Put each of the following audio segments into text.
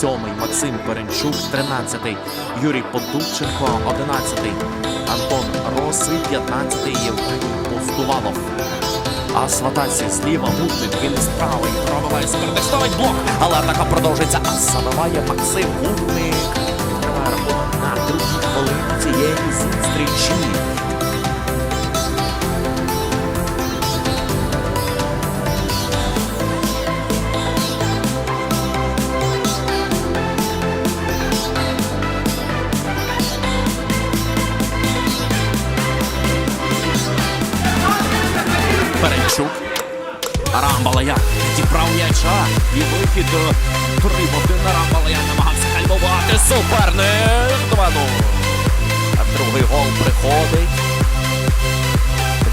Сьомий Максим Перенчук, тринадцятий Юрій Подубченко, одинадцятий Антон Роси, п'ятнадцятий Євгеній Постувалов. А сватасі зліва Гутник, він з правий пробиває ставить блок, але атака продовжується, а забиває Максим Гутник. Відкриває рахунок на другій хвилині цієї зустрічі. Перенчук. Рамбалая відібрав м'яча і вихід е, три на Рамбалая намагався гальмувати суперник 2-0. А другий гол приходить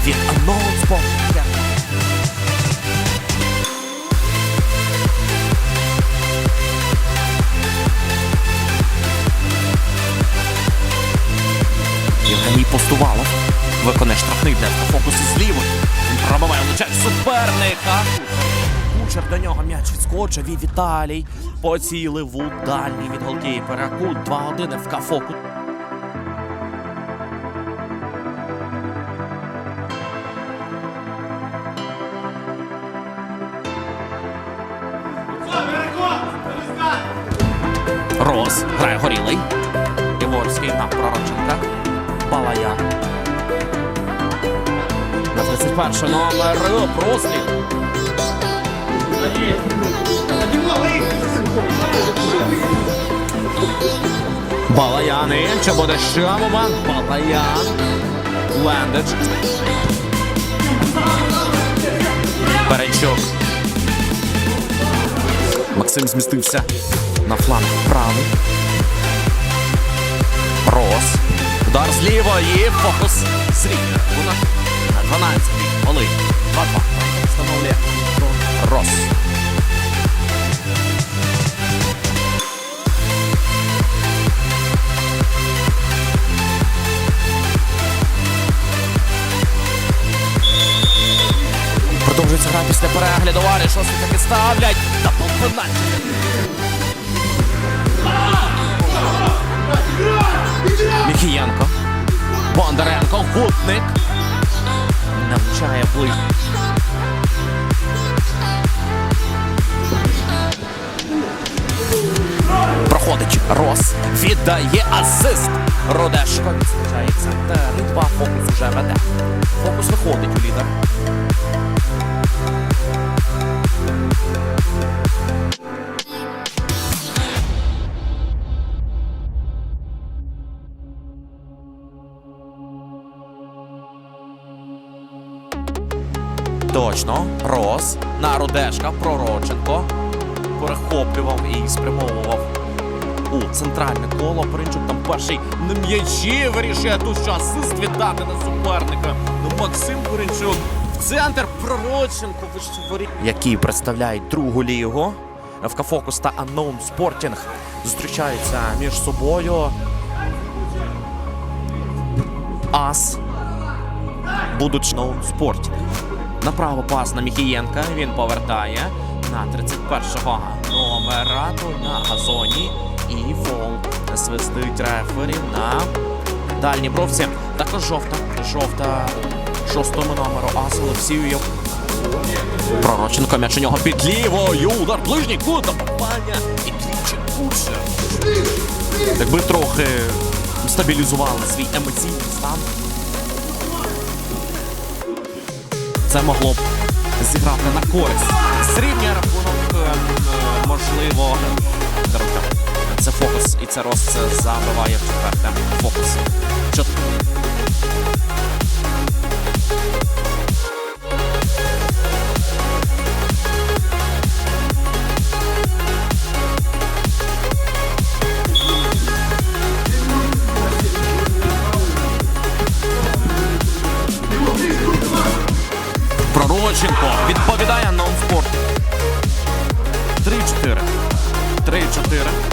від анонспо. Євгеній Постувалов виконає штрафний для фокусу з лівої. Він пробиває лучать суперника. Кучер до нього м'яч відскочив і Віталій поцілив у дальній від голкіпера. Кут 2-1 ФК Фокус. Рос грає горілий. Іворський на Пророченка. Балая. 21 номер Прослід. Балаян Інча буде ще момент. Балаян. Лендич. Перенчук. Максим змістився на фланг правий. Рос. Удар зліва і фокус. Срібна. Вона 12-й голи. Встановлює Рос. Продовжується гра після перегляду. Арі шости таки ставлять. Та полпенальті. Міхієнко. Бондаренко. Гутник. Навчає ближній. Проходить Рос. Віддає асист. Родешко відзначається. центр. І два фокус уже веде. Фокус виходить у лідер. Точно. Рос. На Рудешка. Пророченко. Перехоплював і спрямовував у центральне коло. Принчук там перший на м'ячі вирішує тут що асист віддати на суперника. Ну, Максим Перенчук в центр Пророченко. Ви ж Які представляють другу лігу. ФК Фокус та Unknown Sporting зустрічаються між собою. Ас будуть Unknown Sporting. Направо пас на Міхієнка. Він повертає на 31-го номера на газоні. І фол свистить рефері на дальній бровці. Також жовта. Жовта шостому номеру Ас Олексію. Пророченко м'яч у нього під лівою. Удар ближній кут попання. І двічі кучер. Якби трохи стабілізували свій емоційний стан. Це могло б зіграти на користь. Срібний рахунок, е, е, можливо, даруйте. Це фокус, і це роз забиває в четверте. Фокус. Чот... 3-4.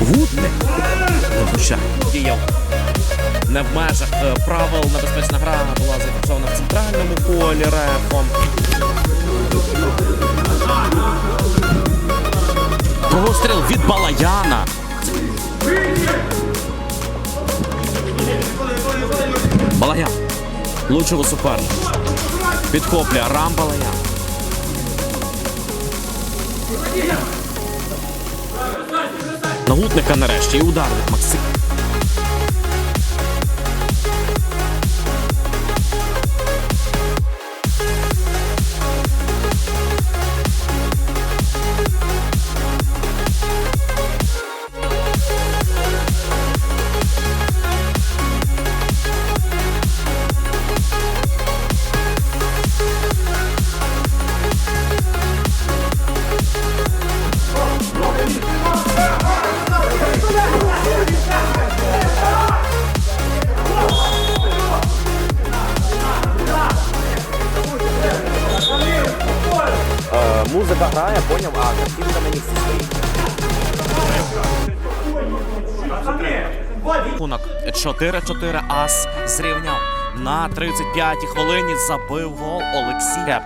Гудник. Ще діяв. Не в межах е, правил небезпечна гра була зафіксована в центральному полі рефом. Простріл від Балаяна. Балаян. Лучшого суперника. Підхоплює Рам Балаян. Нагутника нарешті і ударник Максим. Музика грає, поняв, а картинка на них стоїть. Рахунок 4-4 ас зрівняв. На 35-й хвилині забив гол Олексій Реп.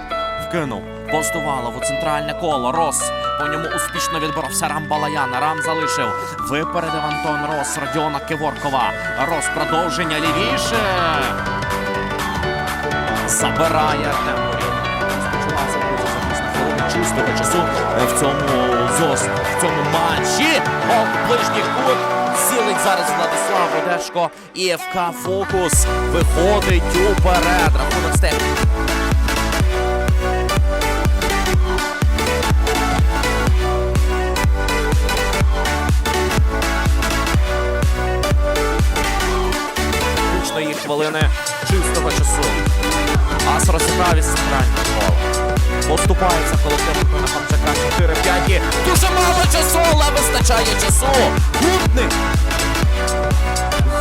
Вкинув. Постувало у центральне коло. Рос. По ньому успішно відборовся Рам Балаяна. Рам залишив. Випередив Антон Рос. Родіона Киворкова. Рос продовження лівіше. Забирає Артем чистого часу в цьому зос, в цьому матчі. О, ближній кут. Цілить зараз Владислав Одешко. І ФК Фокус виходить уперед. Рахунок степ. Хвилини чистого часу. Ас розіграв із центрального. Поступається колектив Антона Хамчака 4-5. Дуже мало часу, але вистачає часу. Гутник.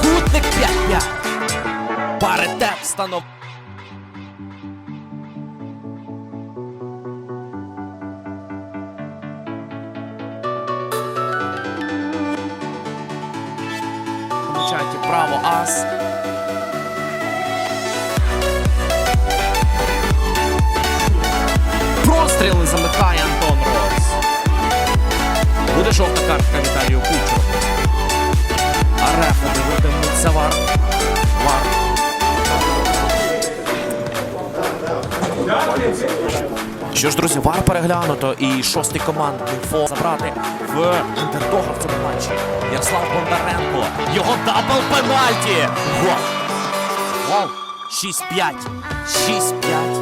Гутник 5-5. Паритет встанов. Право ас. Замикає Антон Рос. Буде жовта картка Віталію Кучу. А рефу дивитиметься вар. Вар. Що ж, друзі, вар переглянуто і шостий командний фол забрати в андердога в цьому матчі. Ярослав Бондаренко. Його дабл пенальті. Гол. Гол. 6-5. 6-5.